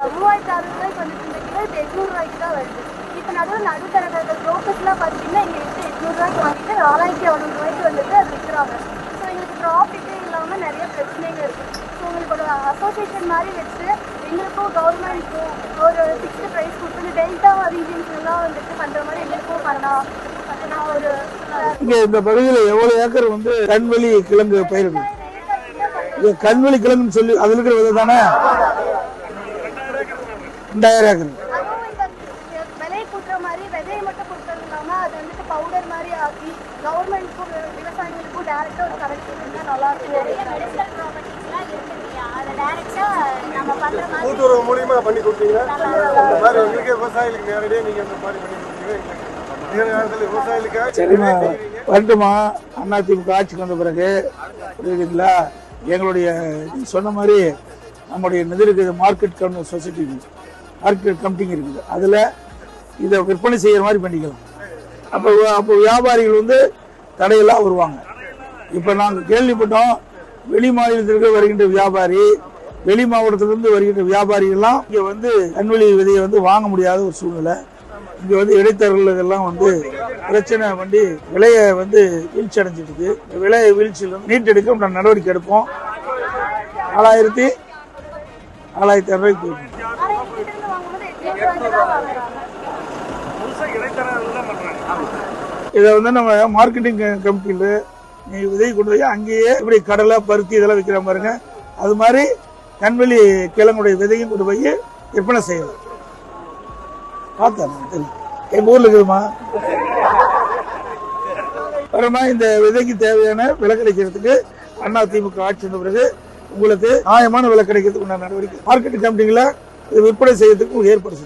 மூவாயிரத்தி அறுபது வந்துட்டு இருந்த கிலோ இப்போ எட்நூறுவாய்க்கு தான் வருது. இப்போ நடுவில் நடுத்தரகர்கள் ப்ரோக்கர்ஸ்லாம் பார்த்தீங்கன்னா இங்கே வந்து எட்நூறுவாய்க்கு வாங்கிட்டு நாலாயிரத்தி அறுநூறு ரூபாய்க்கு வந்துட்டு அது விற்கிறாங்க. ஸோ எங்களுக்கு ப்ராஃபிட்டே இல்லாமல் நிறைய பிரச்சனைங்க இருக்குது ஸோ உங்களுக்கு ஒரு அசோசியேஷன் மாதிரி வச்சு எங்களுக்கும் கவர்மெண்ட்க்கும் ஒரு ஃபிக்ஸ்டு ப்ரைஸ் கொடுத்து இந்த டெல்டா ரீஜன்ஸ்லாம் வந்துட்டு பண்ணுற மாதிரி எங்களுக்கும் பண்ணலாம். ஒரு இங்க இந்த பகுதியில் எவ்வளவு ஏக்கர் வந்து கண்வெளி கிழங்கு பயிரிடும் கண்வெளி கிழங்குன்னு சொல்லி அதுல இருக்கிற விதை தானே ரெண்டாயிரம் ஏக்கர் அதுவும் இந்த விலை கூட்டுற மாதிரி விதையை மட்டும் கொடுக்கறது இல்லாமல் அது வந்துட்டு பவுடர் மாதிரி ஆக்கி கவர்மெண்ட்க்கும் விவசாயிகளுக்கும் டேரெக்டாக ஒரு கரெக்ட் இருந்தால் நல்லா இருக்கும் நிறைய மெடிசனல் ப்ராப்பர்ட்டிஸ்லாம் இருக்கு இல்லையா அதை டேரெக்டாக நம்ம பண்ணுற மாதிரி கூட்டுறவு மூலியமா பண்ணி கொடுத்தீங்கன்னா இந்த மாதிரி எங்களுக்கு விவசாயிகளுக்கு நேரடியாக நீங்க இந்த மாதிரி பண்ணி கொடுத்தீங்கன்னா சரிம்மா வரட்டுமா அதிமுக ஆட்சிக்கு வந்த பிறகு புரியுதுங்களா? எங்களுடைய சொன்ன மாதிரி நம்முடைய நிதி இருக்குது மார்க்கெட் கம்யூனல் சொசைட்டி இருக்குது கமிட்டிங் இருக்குது. அதில் இதை விற்பனை செய்கிற மாதிரி பண்ணிக்கலாம். அப்போ அப்போ வியாபாரிகள் வந்து தடையெல்லாம் வருவாங்க. இப்போ நாங்கள் கேள்விப்பட்டோம் வெளி மாநிலத்திற்கு வருகின்ற வியாபாரி வெளி மாவட்டத்திலிருந்து வருகின்ற வியாபாரிகள்லாம் இங்கே வந்து கண்வெளி விதையை வந்து வாங்க முடியாத ஒரு சூழ்நிலை. இங்கே வந்து இடைத்தரகர்களெல்லாம் வந்து பிரச்சனை பண்ணி விலையை வந்து வீழ்ச்சி அடைஞ்சிட்டு இருக்கு விலையை வீழ்ச்சியில் நீட்டெடுக்க மீட்டெடுக்க நடவடிக்கை எடுப்போம். நாலாயிரத்தி நாலாயிரத்தி வாங்குறாங்க இதை வந்து நம்ம மார்க்கெட்டிங் கம்பெனியில் நீ விதை கொண்டு போய் அங்கேயே இப்படி கடலை பருத்தி இதெல்லாம் விற்கிற பாருங்க. அது மாதிரி கண்வெளி கிழங்குடைய விதையும் கொண்டு போய் விற்பனை செய்யலாம். பார்த்தேன்? எங்கள் ஊரில் இருக்குதுமா வரமா இந்த விதைக்கு தேவையான விலை கிடைக்கிறதுக்கு அண்ணா திமுக ஆட்சி வந்த பிறகு உங்களுக்கு நியாயமான விலை கிடைக்கிறதுக்கு உண்டான நடவடிக்கை. மார்க்கெட் கம்பெனிகளை விற்பனை செய்யறதுக்கு ஏற்பாடு